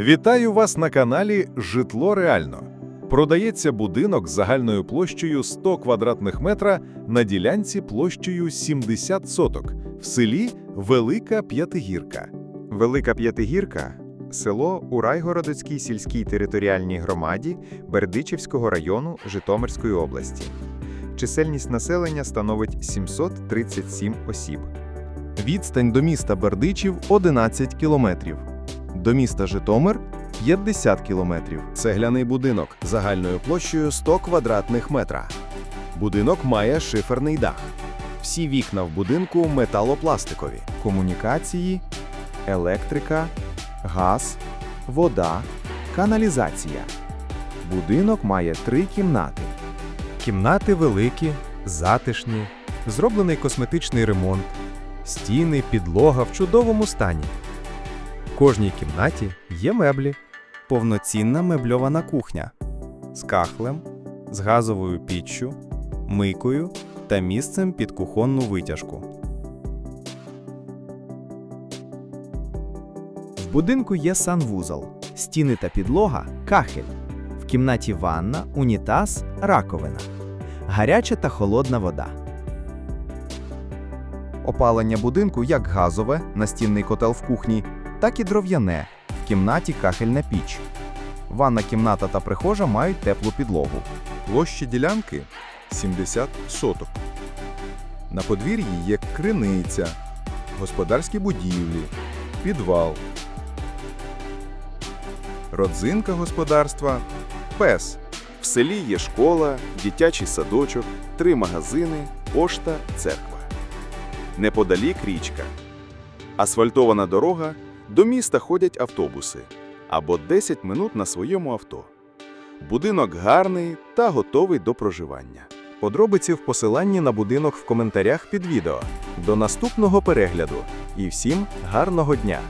Вітаю вас на каналі Житло Реально. Продається будинок з загальною площею 100 квадратних метра на ділянці площею 70 соток в селі Велика П'ятигірка. Велика П'ятигірка село у Райгородецькій сільській територіальній громаді Бердичівського району Житомирської області. Чисельність населення становить 737 осіб. Відстань до міста Бердичів 11 кілометрів. До міста Житомир 50 кілометрів. Цегляний будинок загальною площею 100 квадратних метра. Будинок має шиферний дах. Всі вікна в будинку металопластикові. Комунікації, електрика, газ, вода, каналізація. Будинок має три кімнати. Кімнати великі, затишні, зроблений косметичний ремонт, стіни, підлога в чудовому стані. Кожній кімнаті є меблі, Повноцінна мебльована кухня з кахлем, з газовою піччю, мийкою та місцем під кухонну витяжку. В будинку є санвузол, стіни та підлога кахель. В кімнаті ванна, унітаз, раковина. Гаряча та холодна вода. Опалення будинку як газове, настінний котел в кухні, так і дров'яне, в кімнаті кахельна піч. Ванна кімната та прихожа мають теплу підлогу. Площа ділянки 70 соток. На подвір'ї є криниця, господарські будівлі, підвал. Родзинка господарства пес. В селі є школа, дитячий садочок, три магазини, пошта, церква. Неподалік річка. Асфальтована дорога, до міста ходять автобуси або 10 минут на своєму авто. Будинок гарний та готовий до проживання. Подробиці в посиланні на будинок в коментарях під відео. До наступного перегляду і всім гарного дня!